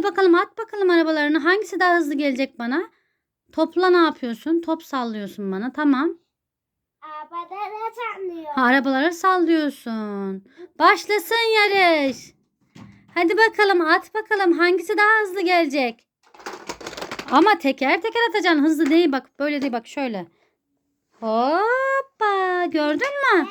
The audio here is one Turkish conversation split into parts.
Hadi bakalım at bakalım arabalarını. Hangisi daha hızlı gelecek bana? Topla ne yapıyorsun? Top sallıyorsun bana. Tamam. Arabalara sanıyor. Ha, arabaları sallıyorsun. Başlasın yarış. Hadi bakalım at bakalım hangisi daha hızlı gelecek. Ama teker teker atacaksın. Hızlı değil bak. Böyle değil bak şöyle. Hoppa gördün mü?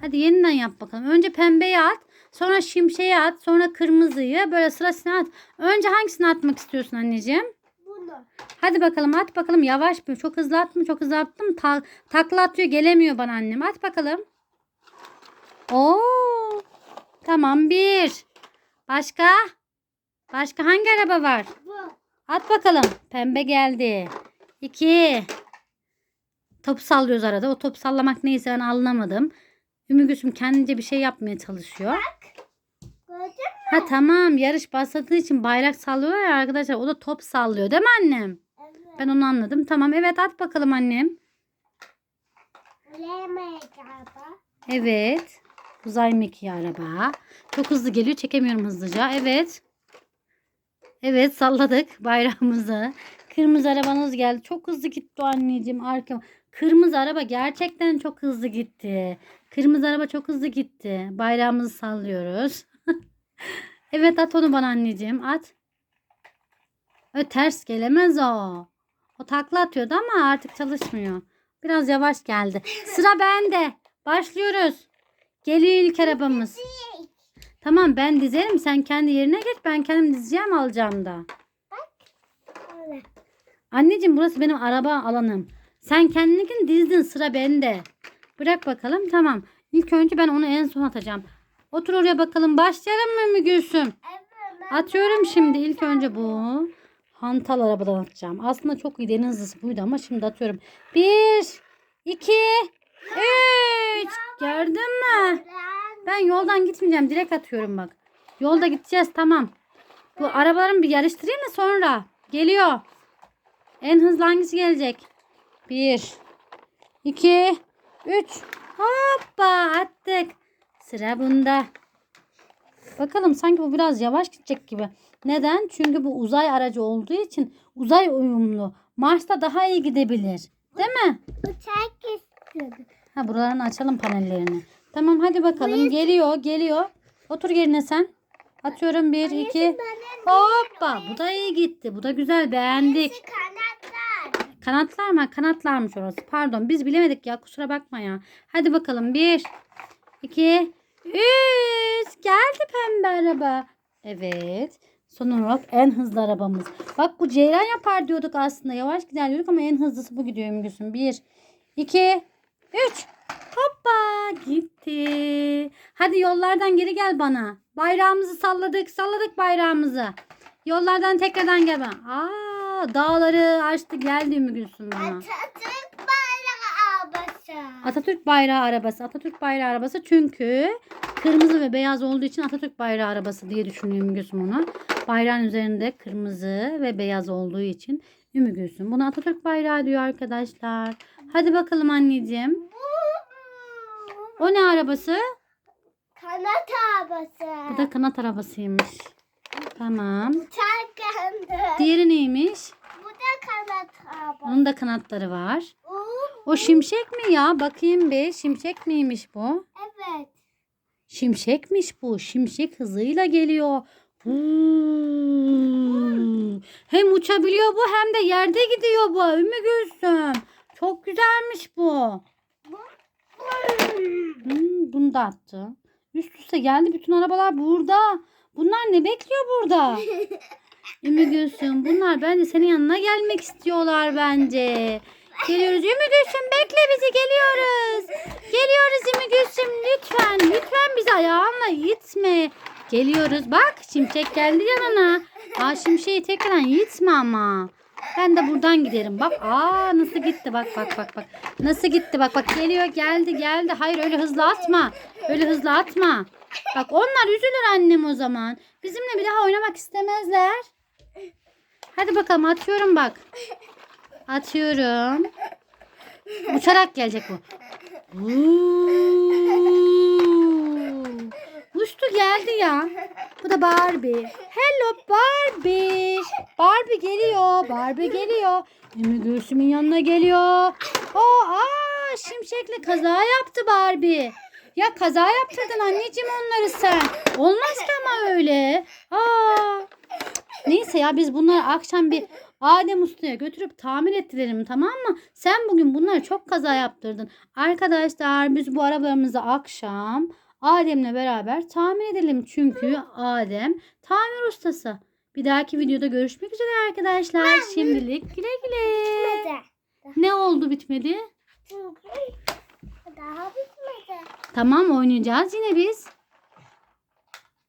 Hadi yeniden yap bakalım. Önce pembeyi at. Sonra şimşeği at. Sonra kırmızıyı. Böyle sırasına at. Önce hangisini atmak istiyorsun anneciğim? bunu. Hadi bakalım at bakalım. Yavaş mı? Çok hızlı attım. Çok hızlı attım. Ta- takla atıyor. Gelemiyor bana annem. At bakalım. Oo. Tamam bir. Başka? Başka hangi araba var? Bu. At bakalım. Pembe geldi. İki. Top sallıyoruz arada. O top sallamak neyse ben anlamadım. Ümmü Gülsüm kendince bir şey yapmaya çalışıyor. Gördün mü? Ha tamam yarış başladığı için bayrak sallıyorlar ya arkadaşlar. O da top sallıyor değil mi annem? Evet. Ben onu anladım. Tamam evet at bakalım annem. Evet. Uzay mekiği araba. Çok hızlı geliyor. Çekemiyorum hızlıca. Evet. Evet salladık bayrağımızı. Kırmızı arabanız geldi. Çok hızlı gitti anneciğim. Arka. Kırmızı araba gerçekten çok hızlı gitti. Kırmızı araba çok hızlı gitti. Bayrağımızı sallıyoruz. evet at onu bana anneciğim. At. Ö, ters gelemez o. O takla atıyordu ama artık çalışmıyor. Biraz yavaş geldi. Sıra bende. Başlıyoruz. Geliyor ilk arabamız. Tamam ben dizerim. Sen kendi yerine geç. Ben kendim dizeceğim alacağım da. Anneciğim burası benim araba alanım. Sen kendininkini dizdin. Sıra bende. Bırak bakalım. Tamam. İlk önce ben onu en son atacağım. Otur oraya bakalım. Başlayalım mı Ümmü Gülsüm? Evet. ben- Atıyorum şimdi ilk önce bu. Hantal arabadan atacağım. Aslında çok iyi en hızlısı buydu ama şimdi atıyorum. Bir, iki, üç. Gördün mü? Ben- yoldan gitmeyeceğim. Direkt atıyorum bak. Yolda gideceğiz tamam. Bu arabalarımı bir yarıştırayım da sonra. Geliyor. En hızlı hangisi gelecek? Bir, iki, üç. Hoppa attık. Sıra bunda. Bakalım sanki bu biraz yavaş gidecek gibi. Neden? Çünkü bu uzay aracı olduğu için uzay uyumlu. Mars'ta daha iyi gidebilir. Değil mi? Uçak istiyorum. Ha buralarını açalım panellerini. Tamam hadi bakalım. Geliyor geliyor. Otur yerine sen. Atıyorum bir iki. Hoppa bu da iyi gitti. Bu da güzel beğendik. Kanatlar. Mı? Kanatlarmış orası. Pardon biz bilemedik ya kusura bakma ya. Hadi bakalım bir iki üç. Geldi pembe araba. Evet. Son olarak en hızlı arabamız. Bak bu ceylan yapar diyorduk aslında. Yavaş gider diyorduk ama en hızlısı bu gidiyor Ümmügülsüm. Bir, iki, üç. Hoppa gitti. Hadi yollardan geri gel bana. Bayrağımızı salladık. Salladık bayrağımızı. Yollardan tekrardan gel bana. Aa, dağları açtı geldi Ümmügülsüm bana. Atatürk bayrağı arabası. Atatürk bayrağı arabası. Atatürk bayrağı arabası çünkü kırmızı ve beyaz olduğu için Atatürk bayrağı arabası diye düşünüyor Ümmü Gülsüm onu. Bayrağın üzerinde kırmızı ve beyaz olduğu için Ümmü Gülsüm. Buna Atatürk bayrağı diyor arkadaşlar. Hadi bakalım anneciğim. O ne arabası? Kanat arabası. Bu da kanat arabasıymış. Tamam. Uçak. Diğeri neymiş? Bu da kanat arabası. Onun da kanatları var. O şimşek mi ya? Bakayım bir. Şimşek miymiş bu? Evet. Şimşekmiş bu. Şimşek hızıyla geliyor. Hem uçabiliyor bu hem de yerde gidiyor bu. Ümmü Gülsüm. Çok güzelmiş bu. Hmm, bunu da attı. Üst üste geldi. Bütün arabalar burada. Bunlar ne bekliyor burada? Ümmü Gülsüm. Bunlar bence senin yanına gelmek istiyorlar bence. Geliyoruz. Ümmü Gülsüm bekle bizi geliyoruz. Geliyoruz Ümmü Gülsüm lütfen. Lütfen bizi ayağınla itme. Geliyoruz. Bak şimşek geldi yanına. Aa şimşeği tekrar itme ama. Ben de buradan giderim. Bak aa nasıl gitti bak bak bak bak. Nasıl gitti bak bak geliyor geldi geldi. Hayır öyle hızlı atma. Öyle hızlı atma. Bak onlar üzülür annem o zaman. Bizimle bir daha oynamak istemezler. Hadi bakalım atıyorum bak. Atıyorum. Uçarak gelecek bu. Vuuu. Uçtu geldi ya. Bu da Barbie. Hello Barbie. Barbie geliyor. Barbie geliyor. Ümmü Gülsüm'ün yanına geliyor. Oo, aa, şimşekle kaza yaptı Barbie. Ya kaza yaptırdın anneciğim onları sen. Olmaz ki ama öyle. Aa. Neyse ya biz bunları akşam bir Adem Usta'ya götürüp tamir ettirelim tamam mı? Sen bugün bunları çok kaza yaptırdın. Arkadaşlar biz bu arabalarımızı akşam Adem'le beraber tamir edelim. Çünkü Adem tamir ustası. Bir dahaki videoda görüşmek üzere arkadaşlar. Şimdilik güle güle. Ne oldu bitmedi? Daha bitmedi. Tamam oynayacağız yine biz.